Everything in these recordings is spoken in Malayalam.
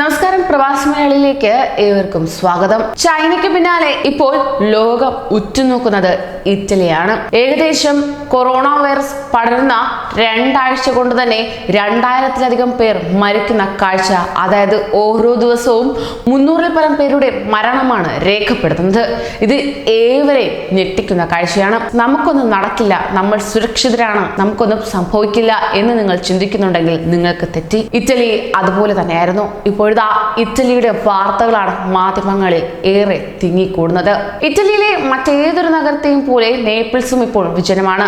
നമസ്കാരം പ്രവാസി മലയാളിയിലേക്ക് ഏവർക്കും സ്വാഗതം. ചൈനയ്ക്ക് പിന്നാലെ ഇപ്പോൾ ലോകം ഉറ്റുനോക്കുന്നത് ഇറ്റലിയാണ്. ഏകദേശം കൊറോണ വൈറസ് പടരുന്ന രണ്ടാഴ്ച കൊണ്ട് തന്നെ രണ്ടായിരത്തിലധികം പേർ മരിക്കുന്ന കാഴ്ച അതായത് ഓരോ ദിവസവും മുന്നൂറിൽ പരം പേരുടെ മരണമാണ് രേഖപ്പെടുത്തുന്നത്. ഇത് ഏവരെയും ഞെട്ടിക്കുന്ന കാഴ്ചയാണ്. നമുക്കൊന്നും നടക്കില്ല നമ്മൾ സുരക്ഷിതരാണ് നമുക്കൊന്നും സംഭവിക്കില്ല എന്ന് നിങ്ങൾ ചിന്തിക്കുന്നുണ്ടെങ്കിൽ നിങ്ങൾക്ക് തെറ്റി. ഇറ്റലി അതുപോലെ തന്നെയായിരുന്നു. ഇപ്പോഴത്തെ ഇറ്റലിയുടെ വാർത്തകളാണ് മാധ്യമങ്ങളിൽ ഏറെ തിങ്ങിക്കൂടുന്നത്. ഇറ്റലിയിലെ മറ്റേതൊരു നഗരത്തെയും പോലെ നേപ്പിൾസും ഇപ്പോൾ വിജനമാണ്.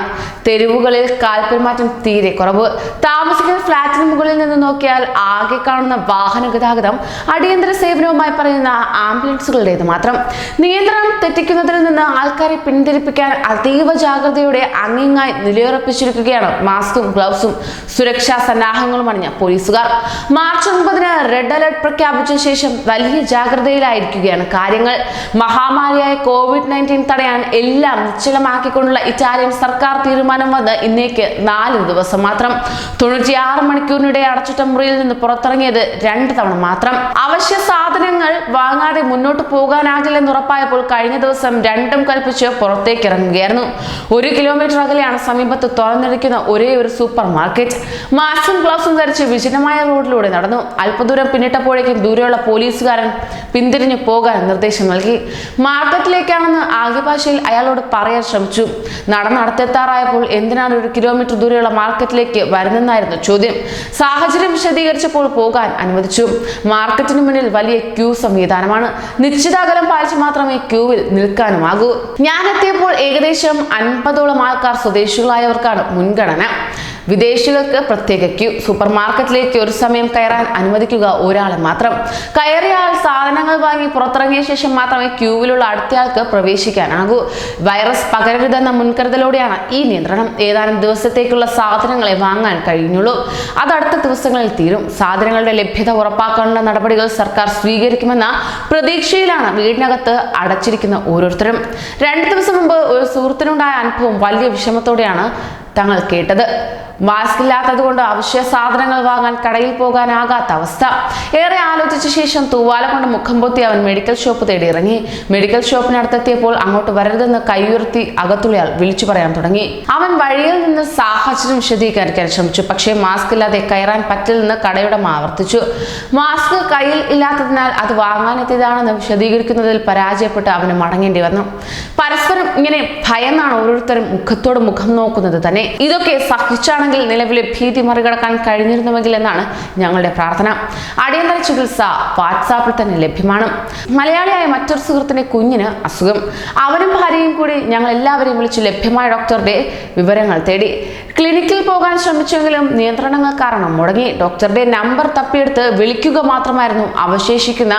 തെരുവുകളിൽ കാൽപ്പെരുമാറ്റം തീരെ കുറവ്. താമസിക്കുന്ന ഫ്ളാറ്റിന് മുകളിൽ നിന്ന് നോക്കിയാൽ ആകെ കാണുന്ന വാഹന ഗതാഗതം അടിയന്തര സേവനവുമായി പറയുന്ന ആംബുലൻസുകളുടേത് മാത്രം. നിയന്ത്രണം തെറ്റിക്കുന്നതിൽ നിന്ന് ആൾക്കാരെ പിന്തിരിപ്പിക്കാൻ അതീവ ജാഗ്രതയോടെ അങ്ങിങ്ങായി നിലയുറപ്പിച്ചിരിക്കുകയാണ് മാസ്കും ഗ്ലൗസും. സുരക്ഷാ സന്നാഹങ്ങളും അണിഞ്ഞ പോലീസുകാർ. മാർച്ച് ഒൻപതിന് റെഡ് അലർട്ട് പ്രഖ്യാപിച്ച ശേഷം വലിയ ജാഗ്രതയിലായിരിക്കുകയാണ്. കാര്യങ്ങൾ മഹാമാരിയായ കോവിഡ് നയന്റീൻ തടയാൻ എല്ലാം നിശ്ചലമാക്കിക്കൊണ്ടുള്ള ഇറ്റാലിയൻ സർക്കാർ തീരുമാനം വന്ന് ഇന്നേക്ക് നാല് ദിവസം മാത്രം. തൊണ്ണൂറ്റിയാറ് മണിക്കൂറിനിടെ അടച്ചിട്ട മുറിയിൽ നിന്ന് പുറത്തിറങ്ങിയത് രണ്ട് തവണ മാത്രം. അവശ്യ സാധനങ്ങൾ വാങ്ങാതെ മുന്നോട്ട് പോകാനാകില്ലെന്ന് ഉറപ്പായപ്പോൾ കഴിഞ്ഞ ദിവസം രണ്ടും കൽപ്പിച്ച് പുറത്തേക്ക് ഇറങ്ങുകയായിരുന്നു ഒരു കിലോമീറ്റർ അകലെയാണ് സമീപത്ത് തുറന്നിരിക്കുന്ന ഒരേ ഒരു സൂപ്പർ മാർക്കറ്റ് മാസ്കും ഗ്ലൗസും ധരിച്ച് വിജനമായ റോഡിലൂടെ നടന്നു. അല്പദൂരം പിന്നിട്ടപ്പോഴേക്കും ദൂരെയുള്ള പോലീസുകാരൻ പിന്തിരിഞ്ഞു പോകാൻ നിർദ്ദേശം നൽകി. മാർക്കറ്റിലേക്കാണെന്ന് ആംഗ്യ ഭാഷയിൽ അയാളോട് പറയാൻ ശ്രമിച്ചു. നടന്നടത്തെത്താറായപ്പോൾ എന്തിനാണ് ഒരു കിലോമീറ്റർ ദൂരെയുള്ള മാർക്കറ്റിലേക്ക് വരുന്നെന്നായിരുന്നു ചോദ്യം. സാഹചര്യം വിശദീകരിച്ചപ്പോൾ പോകാൻ അനുവദിച്ചു. മാർക്കറ്റിന് മുന്നിൽ വലിയ ക്യൂ സംവിധാനമാണ്. നിശ്ചിത അകലം പാലിച്ച് മാത്രമേ ക്യൂവിൽ നിൽക്കാനുമാകൂ. ഞാനെത്തിയപ്പോൾ ഏകദേശം അൻപതോളം ആൾക്കാർ സ്വദേശികളായവർക്കാണ് മുൻഗണന. വിദേശികൾക്ക് പ്രത്യേക ക്യൂ. സൂപ്പർ മാർക്കറ്റിലേക്ക് ഒരു സമയം കയറാൻ അനുവദിക്കുക ഒരാളെ മാത്രം. കയറിയാൽ സാധനങ്ങൾ വാങ്ങി പുറത്തിറങ്ങിയ ശേഷം മാത്രമേ ക്യൂവിലുള്ള അടുത്തയാൾക്ക് പ്രവേശിക്കാനാകൂ. വൈറസ് പകരരുതെന്ന മുൻകരുതലോടെയാണ് ഈ നിയന്ത്രണം. ഏതാനും ദിവസത്തേക്കുള്ള സാധനങ്ങളെ വാങ്ങാൻ കഴിഞ്ഞുള്ളൂ. അത് അടുത്ത ദിവസങ്ങളിൽ തീരും. സാധനങ്ങളുടെ ലഭ്യത ഉറപ്പാക്കാനുള്ള നടപടികൾ സർക്കാർ സ്വീകരിക്കുമെന്ന പ്രതീക്ഷയിലാണ് വീടിനകത്ത് അടച്ചിരിക്കുന്ന ഓരോരുത്തരും. രണ്ട് ദിവസം മുമ്പ് ഒരു സുഹൃത്തിനുണ്ടായ അനുഭവം വലിയ വിഷമത്തോടെയാണ് തങ്ങൾ കേട്ടത്. മാസ്ക് ഇല്ലാത്തത് കൊണ്ട് അവശ്യ സാധനങ്ങൾ വാങ്ങാൻ കടയിൽ പോകാനാകാത്ത അവസ്ഥ. ഏറെ ആലോചിച്ച ശേഷം തൂവാല കൊണ്ട് മുഖം പൊത്തി അവൻ മെഡിക്കൽ ഷോപ്പ് തേടി ഇറങ്ങി. മെഡിക്കൽ ഷോപ്പിനടുത്തെത്തിയപ്പോൾ അങ്ങോട്ട് വരരുതെന്ന് കൈയുയർത്തി അകത്തുള്ളയാൾ വിളിച്ചു പറയാൻ തുടങ്ങി. അവൻ വഴിയിൽ നിന്ന് സാഹചര്യം വിശദീകരിക്കാൻ ശ്രമിച്ചു. പക്ഷേ മാസ്ക് ഇല്ലാതെ കയറാൻ പറ്റില്ലെന്ന് കടയുടെ ആവർത്തിച്ചു. മാസ്ക് കയ്യിൽ ഇല്ലാത്തതിനാൽ അത് വാങ്ങാനെത്തിയതാണെന്ന് വിശദീകരിക്കുന്നതിൽ പരാജയപ്പെട്ട് അവന് മടങ്ങേണ്ടി വന്നു. പരസ്പരം ഇങ്ങനെ ഭയന്നാണ് ഓരോരുത്തരും മുഖത്തോട് മുഖം നോക്കുന്നത് തന്നെ. ഇതൊക്കെ സഹിച്ചാണെങ്കിൽ നിലവിലെ ഭീതി മറികടക്കാൻ കഴിഞ്ഞിരുന്നുവെങ്കിൽ എന്നാണ് ഞങ്ങളുടെ പ്രാർത്ഥന. അടിയന്തര ചികിത്സ വാട്സാപ്പിൽ തന്നെ ലഭ്യമാണ്. മലയാളിയായ മറ്റൊരു സുഹൃത്തിന്റെ കുഞ്ഞിന് അസുഖം. അവനും ഭാര്യയും കൂടി ഞങ്ങൾ എല്ലാവരെയും വിളിച്ച് ലഭ്യമായ ഡോക്ടറുടെ വിവരങ്ങൾ തേടി. ക്ലിനിക്കിൽ പോകാൻ ശ്രമിച്ചെങ്കിലും നിയന്ത്രണങ്ങൾ കാരണം മുടങ്ങി. ഡോക്ടറുടെ നമ്പർ തപ്പിയെടുത്ത് വിളിക്കുക മാത്രമായിരുന്നു അവശേഷിക്കുന്ന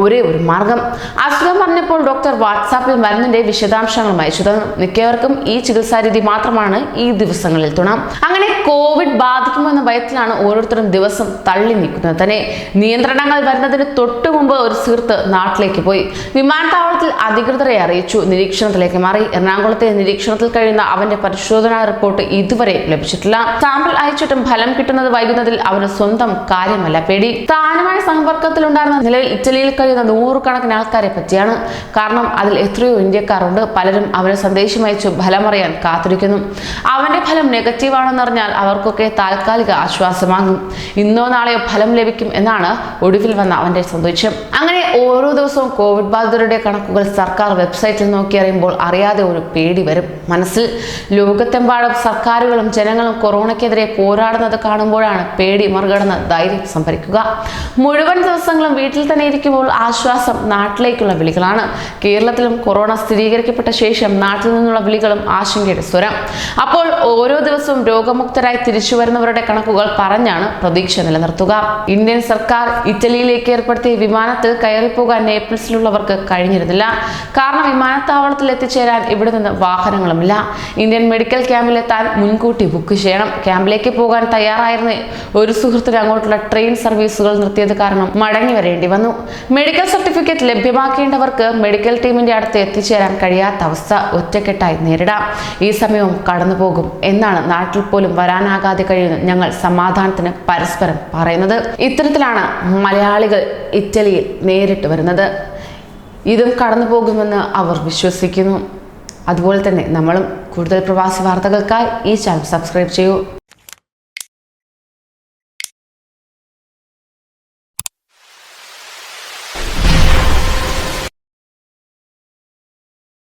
ഒരേ ഒരു മാർഗം. അസുഖം പറഞ്ഞപ്പോൾ ഡോക്ടർ വാട്സാപ്പിൽ മരുന്നിന്റെ വിശദാംശങ്ങളും അയച്ചു തന്നു മിക്കവർക്കും ഈ ചികിത്സാരീതി മാത്രമാണ് ഈ ദിവസങ്ങളിൽ തുണ. അങ്ങനെ കോവിഡ് ബാധിക്കുമെന്ന ഭയത്തിലാണ് ഓരോരുത്തരും ദിവസം തള്ളി നിൽക്കുന്നത്. തന്നെ നിയന്ത്രണങ്ങൾ വരുന്നതിന് തൊട്ടു മുമ്പ് ഒരു സുഹൃത്ത് നാട്ടിലേക്ക് പോയി. വിമാനത്താവളത്തിൽ അധികൃതരെ അറിയിച്ചു. നിരീക്ഷണത്തിലേക്ക് മാറി. എറണാകുളത്തെ നിരീക്ഷണത്തിൽ കഴിയുന്ന അവന്റെ പരിശോധനാ റിപ്പോർട്ട് ഇതുവരെ ലഭിച്ചിട്ടില്ല. സാമ്പിൾ അയച്ചിട്ടും ഫലം കിട്ടുന്നത് വൈകുന്നതിൽ അവന് സ്വന്തം കാര്യമല്ല പേടി. താനുമായി സമ്പർക്കത്തിലുണ്ടായിരുന്ന നിലവിൽ ഇറ്റലിയിൽ കഴിയുന്ന നൂറുകണക്കിന് ആൾക്കാരെ പറ്റിയാണ്. കാരണം അതിൽ എത്രയോ ഇന്ത്യക്കാരുണ്ട്. പലരും അവന് സന്ദേശം അയച്ചു ഫലമറിയാൻ കാത്തിരിക്കുന്നു. അവന്റെ ഫലം നെഗറ്റീവ് ആണെന്നറിഞ്ഞാൽ അവർക്കൊക്കെ താൽക്കാലിക ആശ്വാസമാകും. ഇന്നോ നാളെയോ ഫലം ലഭിക്കും എന്നാണ് ഒടുവിൽ വന്ന അവന്റെ സന്ദേശം. അങ്ങനെ ഓരോ ദിവസവും കോവിഡ് ബാധിതരുടെ കണക്കുകൾ സർക്കാർ വെബ്സൈറ്റിൽ നോക്കിയറിയുമ്പോൾ അറിയാതെ ഒരു പേടി വരും. മനസ്സിൽ ലോകത്തെമ്പാടും സർക്കാരുകളും ജനങ്ങളും കൊറോണയ്ക്കെതിരെ പോരാടുന്നത് കാണുമ്പോഴാണ് പേടി മറികടന്ന് ധൈര്യം സംഭരിക്കുക. മുഴുവൻ ദിവസങ്ങളും വീട്ടിൽ തന്നെ ഇരിക്കുമ്പോൾ ആശ്വാസം നാട്ടിലേക്കുള്ള വിളികളാണ്. കേരളത്തിലും കൊറോണ സ്ഥിരീകരിക്കപ്പെട്ട ശേഷം നാട്ടിൽ നിന്നുള്ള വിളികളും ആശങ്കയുടെ സ്വരം. അപ്പോൾ ഓരോ ദിവസവും രോഗമുക്തരായി തിരിച്ചു വരുന്നവരുടെ കണക്കുകൾ പറഞ്ഞാണ് പ്രതീക്ഷ നിലനിർത്തുക. ഇന്ത്യൻ സർക്കാർ ഇറ്റലിയിലേക്ക് ഏർപ്പെടുത്തിയ വിമാനത്തിൽ കയറി കയറിപ്പോകാൻ നേപ്പിൾസിലുള്ളവർക്ക് കഴിഞ്ഞിരുന്നില്ല. കാരണം വിമാനത്താവളത്തിൽ എത്തിച്ചേരാൻ ഇവിടെ നിന്ന് വാഹനങ്ങളുമില്ല. ഇന്ത്യൻ മെഡിക്കൽ ക്യാമ്പിലെത്താൻ മുൻകൂട്ടി ബുക്ക് ചെയ്യണം. ക്യാമ്പിലേക്ക് പോകാൻ തയ്യാറായിരുന്ന ഒരു സുഹൃത്തിന് അങ്ങോട്ടുള്ള ട്രെയിൻ സർവീസുകൾ നിർത്തിയത് കാരണം മടങ്ങി വരേണ്ടി വന്നു. മെഡിക്കൽ സർട്ടിഫിക്കറ്റ് ലഭ്യമാക്കേണ്ടവർക്ക് മെഡിക്കൽ ടീമിന്റെ അടുത്ത് എത്തിച്ചേരാൻ കഴിയാത്ത അവസ്ഥ ഒറ്റക്കെട്ടായി നേരിടാം. ഈ സമയവും കടന്നുപോകും എന്നാണ് നാട്ടിൽ പോലും വരാനാകാതെ കഴിയുന്ന ഞങ്ങൾ സമാധാനത്തിന് പരസ്പരം പറയുന്നത്. ഇത്തരത്തിലാണ് മലയാളികൾ ഇറ്റലിയിൽ നേരിട്ട് വരുന്നത്. ഇതും കടന്നു പോകുമെന്ന് അവർ വിശ്വസിക്കുന്നു. അതുപോലെ തന്നെ നമ്മളും കൂടുതൽ പ്രവാസി വാർത്തകൾക്കായി ഈ ചാനൽ സബ്സ്ക്രൈബ് ചെയ്യൂ.